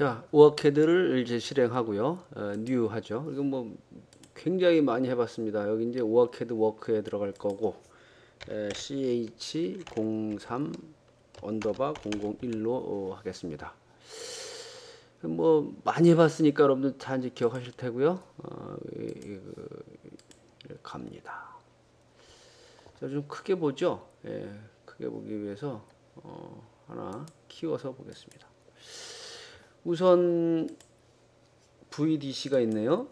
자, 워크헤드를 이제 실행하고요. 어, 뉴 하죠. 이거 뭐 굉장히 많이 해봤습니다. 여기 이제 워크헤드 워크에 들어갈 거고 에, ch03 언더바 001로 어, 하겠습니다. 뭐 많이 해봤으니까 여러분들 다 이제 기억하실 테고요. 어, 갑니다. 자, 좀 크게 보죠. 예, 크게 보기 위해서 어, 하나 키워서 보겠습니다. 우선 VDC가 있네요.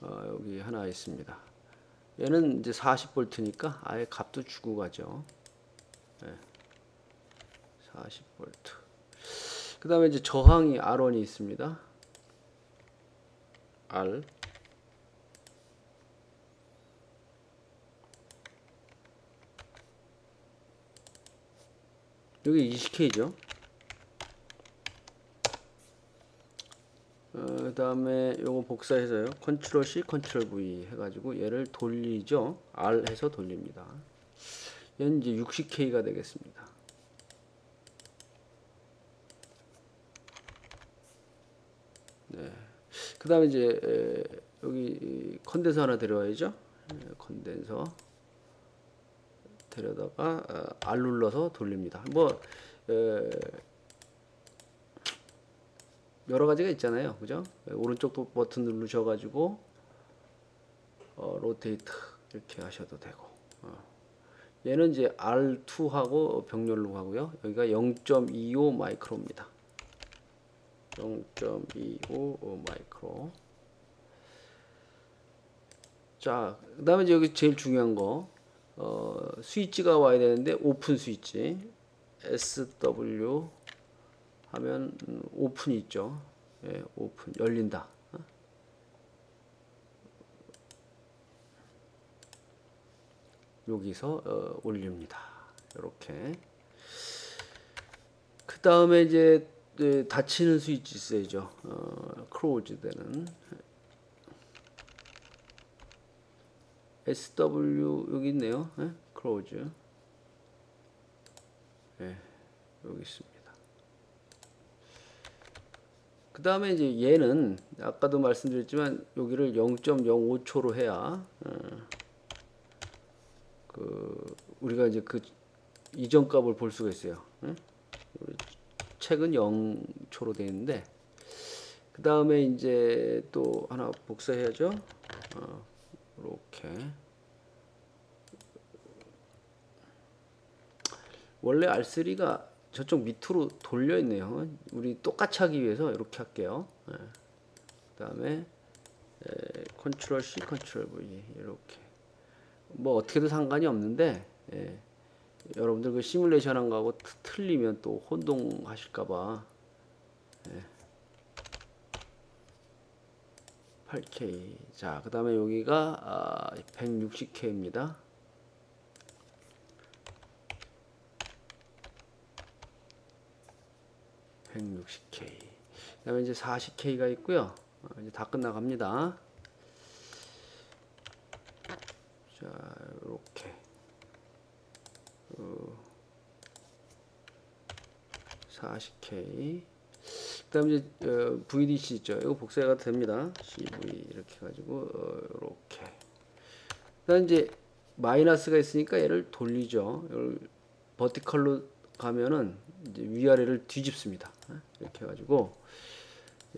어, 여기 하나 있습니다. 얘는 이제 40V니까 아예 값도 주고 가죠. 네. 40V. 그 다음에 이제 저항이 R1이 있습니다. R. 여기 20K죠. 어, 그 다음에 요거 복사해서요. 컨트롤 C, 컨트롤 V 해가지고 얘를 돌리죠. R 해서 돌립니다. 얘는 이제 60K가 되겠습니다. 네. 그 다음에 이제 에, 여기 컨덴서 하나 데려와야죠. 에, 컨덴서. 데려다가 어, R 눌러서 돌립니다. 뭐 에, 여러 가지가 있잖아요, 그죠? 오른쪽 버튼 누르셔가지고 어, 로테이트 이렇게 하셔도 되고 어. 얘는 이제 R2하고 병렬로 하고요. 여기가 0.25 마이크로입니다. 0.25 마이크로. 자, 그 다음에 이제 여기 제일 중요한 거 어, 스위치가 와야 되는데 오픈 스위치 SW 하면 음, 오픈이 있죠. 예, 오픈 열린다. 어? 여기서 어, 올립니다. 이렇게. 그 다음에 이제 네, 닫히는 스위치 있어야죠. 어, 크로즈 되는 SW 여기 있네요. 예? 크로즈. 예, 여기 있습니다. 그 다음에 이제 얘는 아까도 말씀드렸지만 여기를 0.05초로 해야 어, 그 우리가 이제 그 이전 값을 볼 수가 있어요. 예? 우리 책은 0초로 되어 있는데 그 다음에 이제 또 하나 복사해야죠. 어, 이렇게 원래 R3가 저쪽 밑으로 돌려 있네요. 우리 똑같이 하기 위해서 이렇게 할게요. 네. 그 다음에 컨트롤 C, 컨트롤 V 이렇게 뭐 어떻게도 상관이 없는데 예. 여러분들 그 시뮬레이션 한 거하고 틀리면 또 혼동하실까봐 예. 8K 자 그 다음에 여기가 아, 160K입니다. 160K 그 다음에 이제 40K가 있고요. 어, 이제 다 끝나갑니다. 자 이렇게. 어, 40K 그 다음에 이제 어, VDC 있죠. 이거 복사가 됩니다. CV 이렇게 해가지고 어, 이렇게. 그 다음 이제 마이너스가 있으니까 얘를 돌리죠. 이걸 버티컬로 가면은 이제 위아래를 뒤집습니다. 이렇게 해가지고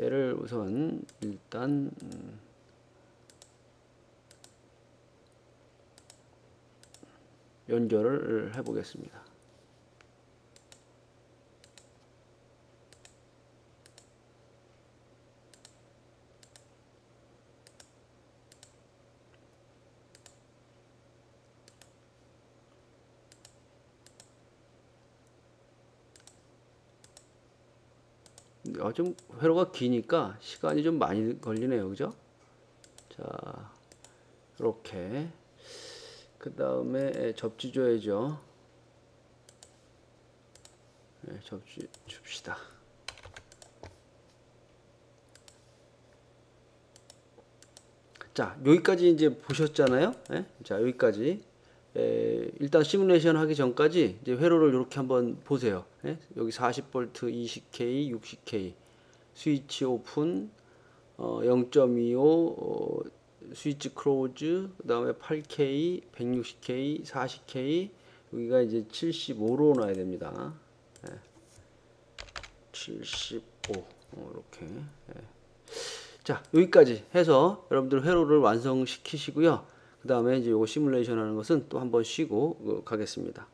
얘를 우선 일단 음, 연결을 해보겠습니다. 어, 좀 회로가 기니까 시간이 좀 많이 걸리네요. 그죠? 자, 이렇게. 그 다음에 접지 줘야죠. 네, 접지 줍시다. 자, 여기까지 이제 보셨잖아요. 네? 자, 여기까지. 에, 일단 시뮬레이션 하기 전까지 이제 회로를 이렇게 한번 보세요. 예? 여기 40V 20K, 60K 스위치 오픈 어, 0.25 어, 스위치 클로즈 그 다음에 8K, 160K, 40K 여기가 이제 75로 놔야 됩니다. 예. 75 어, 이렇게 예. 자 여기까지 해서 여러분들 회로를 완성시키시고요. 그 다음에 이제 요거 시뮬레이션 하는 것은 또 한번 쉬고 어, 가겠습니다.